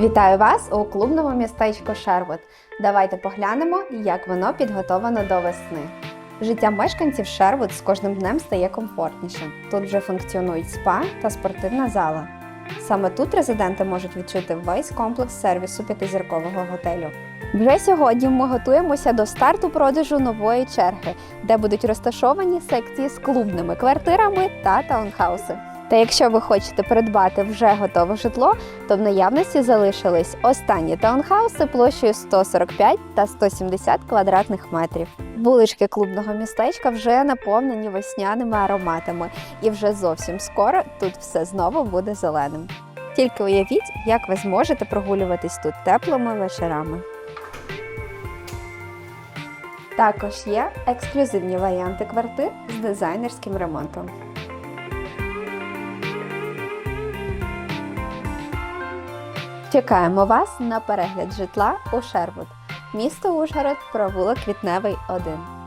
Вітаю вас у клубному містечку Шервуд. Давайте поглянемо, як воно підготовано до весни. Життя мешканців Шервуд з кожним днем стає комфортнішим. Тут вже функціонують спа та спортивна зала. Саме тут резиденти можуть відчути весь комплекс сервісу п'ятизіркового готелю. Вже сьогодні ми готуємося до старту продажу нової черги, де будуть розташовані секції з клубними квартирами та таунхауси. Та якщо ви хочете придбати вже готове житло, то в наявності залишились останні таунхауси площею 145 та 170 квадратних метрів. Вулички клубного містечка вже наповнені весняними ароматами, і вже зовсім скоро тут все знову буде зеленим. Тільки уявіть, як ви зможете прогулюватись тут теплими вечорами. Також є ексклюзивні варіанти квартир з дизайнерським ремонтом. Чекаємо вас на перегляд житла у Шервуд, місто Ужгород, провулок Квітневий 1.